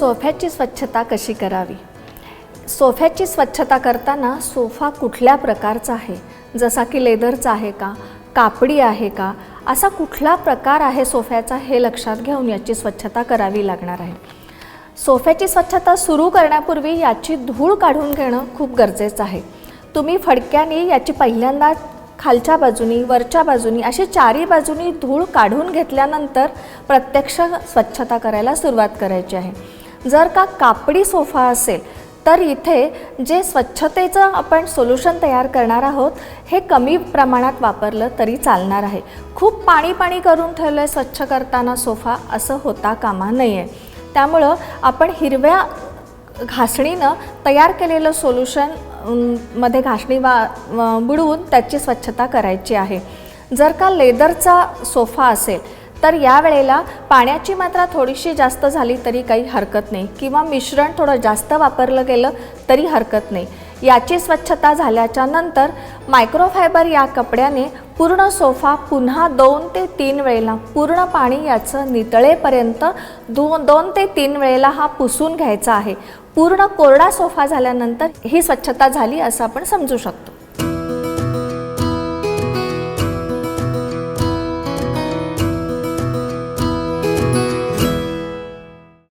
सोफ्याची स्वच्छता कशी करावी? सोफ्याची स्वच्छता करताना सोफा कुठल्या प्रकारचा आहे? जसा की लेदरचा आहे का? कापडी आहे का? असा कुठला प्रकार आहे सोफ्याचा हे लक्षात घेऊन याची स्वच्छता करावी लागणार आहे. सोफ्याची स्वच्छता सुरू करण्यापूर्वी याची धूळ काढून घेणं खूप गरजेचं आहे. तुम्ही फडक्याने याची पहिल्यांदा खालच्या बाजूनी वरच्या बाजूनी अशी चारी बाजूनी धूळ काढून घेतल्यानंतर प्रत्यक्ष स्वच्छता करायला सुरुवात करायची आहे. जर का कापडी सोफा असेल तर इथे जे स्वच्छतेचं आपण सोल्युशन तयार करणार आहोत हे कमी प्रमाणात वापरलं तरी चालणार आहे. खूप पाणी पाणी करून ठेवलं आहे स्वच्छ करताना सोफा असं होता कामा नाही आहे त्यामुळं आपण हिरव्या घासणीनं तयार केलेलं सोल्युशनमध्ये घासणी वा बुडवून त्याची स्वच्छता करायची आहे. जर का लेदरचा सोफा असेल तर यावेळेला पाण्याची मात्रा थोडीशी जास्त झाली तरी काही हरकत नाही. किंवा मिश्रण थोडं जास्त वापरलं गेलं तरी हरकत नाही. याची स्वच्छता झाल्याच्यानंतर मायक्रोफायबर या कपड्याने पूर्ण सोफा पुन्हा दोन ते तीन वेळेला पूर्ण पाणी याचं नितळेपर्यंत दोन दोन ते तीन वेळेला हा पुसून घ्यायचा आहे. पूर्ण कोरडा सोफा झाल्यानंतर ही स्वच्छता झाली असं आपण समजू शकतो.